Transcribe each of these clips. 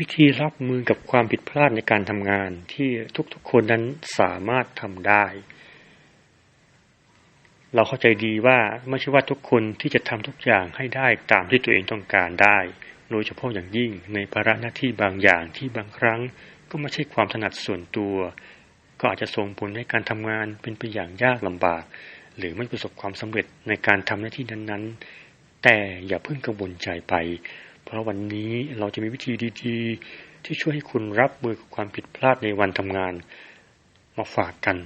วิธีรับมือกับความผิดพลาดในการทำงานที่ทุกๆคนนั้นสามารถทำได้ เราเข้าใจดีว่าไม่ใช่ว่าทุกคนที่จะทำทุกอย่างให้ได้ตามที่ตัวเองต้องการได้ โดยเฉพาะอย่างยิ่งในภาระหน้าที่บางอย่างที่บางครั้งก็ไม่ใช่ความถนัดส่วนตัว ก็อาจจะส่งผลให้การทำงานเป็นไปอย่างยากลำบาก หรือไม่ประสบความสำเร็จในการทำหน้าที่นั้นๆ แต่อย่าเพิ่งกังวลใจไป เพราะวันนี้เราจะมีวิธีดีๆ ที่ช่วยให้คุณรับมือกับความผิดพลาดในวันทำงานมาฝากกัน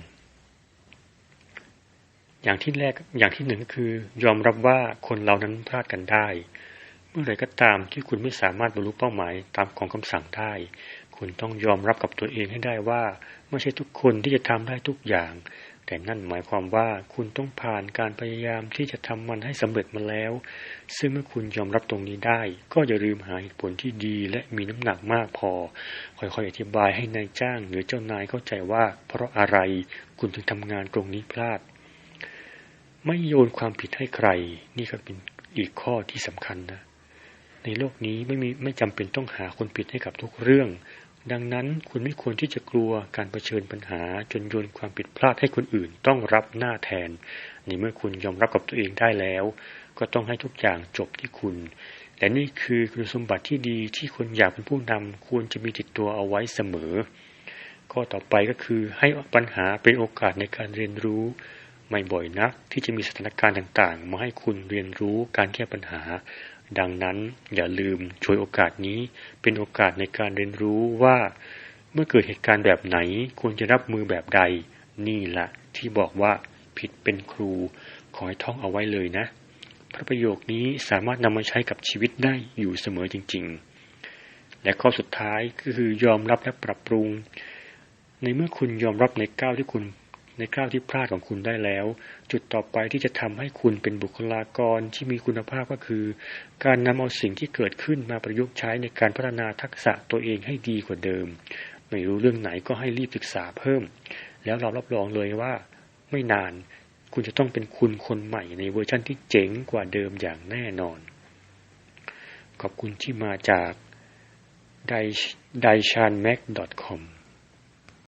อย่างที่แรกอย่างที่หนึ่งก็คือยอมรับว่าคนเรานั้นพลาดกันได้ เมื่อไรก็ตามที่คุณไม่สามารถบรรลุเป้าหมายตามของคำสั่งได้ คุณต้องยอมรับกับตัวเองให้ได้ว่า ไม่ใช่ทุกคนที่จะทำได้ทุกอย่าง แต่นั่นหมายความว่าคุณต้องผ่านการพยายามที่จะทำมันให้สำเร็จมาแล้ว ซึ่งเมื่อคุณยอมรับตรงนี้ได้ ก็อย่าลืมหาเหตุผลที่ดีและมีน้ำหนักมากพอ ค่อยๆอธิบายให้นายจ้างหรือเจ้านายเข้าใจว่า เพราะอะไรคุณถึงทำงานตรงนี้พลาด ไม่โยนความผิดให้ใคร นี่ก็เป็นอีกข้อที่สำคัญนะในโลกนี้ไม่มีไม่จำเป็นต้องหาคนผิดให้กับทุกเรื่อง ดังนั้นคุณไม่ควรที่จะกลัวการรเผชิญปัญหาจนโยนความผิดพลาดให้คนอื่นต้องรับหน้าแทน ในเมื่อคุณยอมรับกับตัวเองได้แล้ว ก็ต้องให้ทุกอย่างจบที่คุณ และนี่คือคุณสมบัติที่ดีที่คนอยากเป็นผู้นำควรจะมีติดตัวเอาไว้เสมอ ข้อต่อไปก็คือให้ปัญหาเป็นโอกาสในการเรียนรู้ ไม่บ่อยนักที่จะมีสถานการณ์ต่างๆ มาให้คุณเรียนรู้การแก้ปัญหา ดังนั้นอย่าลืมช่วยโอกาสนี้เป็นโอกาสในการเรียนรู้ว่า เมื่อเกิดเหตุการณ์แบบไหนควรจะรับมือแบบใด นี่แหละที่บอกว่าผิดเป็นครู ขอให้ท่องเอาไว้เลยนะ พระประโยคนี้สามารถนำมาใช้กับชีวิตได้อยู่เสมอจริง ๆ และข้อสุดท้ายก็คือยอมรับและปรับปรุง ในเมื่อคุณยอมรับในก้าวที่คุณ ในก้าวที่พลาดของคุณได้แล้ว จุดต่อไปที่จะทำให้คุณเป็นบุคลากรที่มีคุณภาพก็คือ การนำเอาสิ่งที่เกิดขึ้นมาประยุกต์ใช้ในการพัฒนาทักษะตัวเองให้ดีกว่าเดิม ไม่รู้เรื่องไหนก็ให้รีบศึกษาเพิ่ม แล้วเรารับรองเลยว่า ไม่นานคุณจะต้องเป็นคุณคนใหม่ในเวอร์ชั่นที่เจ๋งกว่าเดิมอย่างแน่นอน ขอบคุณที่มาจาก d i c h a n m a c c o m